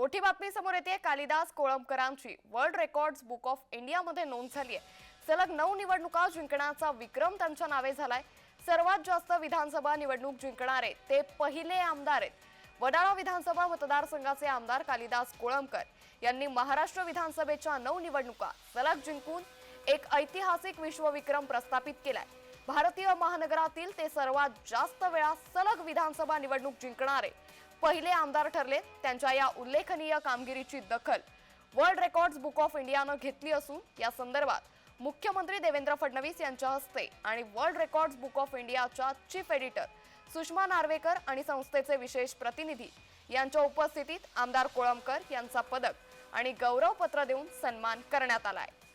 मोठी बातमी समोर येते कालिदास कोळंबकरांची वर्ल्ड रेकॉर्ड्स बुक ऑफ इंडियामध्ये नोंद झाली आहे. सलग नऊ निवडणुका जिंकण्याचा विक्रम त्यांच्या नावे झालाय. सर्वात जास्त विधानसभा निवडणूक जिंकणारे ते पहिले आमदार आहेत. वडाळा विधानसभा मतदारसंघाचे आमदार कालिदास कोळंबकर यांनी महाराष्ट्र विधानसभेच्या नऊ निवडणुका सलग जिंकून एक ऐतिहासिक विश्वविक्रम प्रस्थापित केलाय. भारतीय महानगरातील ते सर्वात जास्त वेळा सलग विधानसभा निवडणूक जिंकणारे. पहिले आमदार ठरले त्यांच्या या उल्लेखनीय कामगिरीची दखल. वर्ल्ड रेकॉर्ड्स बुक ऑफ इंडियानं घेतली असून या संदर्भात मुख्यमंत्री देवेंद्र फडणवीस यांच्या हस्ते आणि वर्ल्ड रेकॉर्ड्स बुक ऑफ इंडियाच्या चीफ एडिटर सुषमा नार्वेकर आणि संस्थेचे विशेष प्रतिनिधी यांच्या उपस्थितीत आमदार कोळंबकर यांचा पदक आणि गौरवपत्र देऊन सन्मान करण्यात आला आहे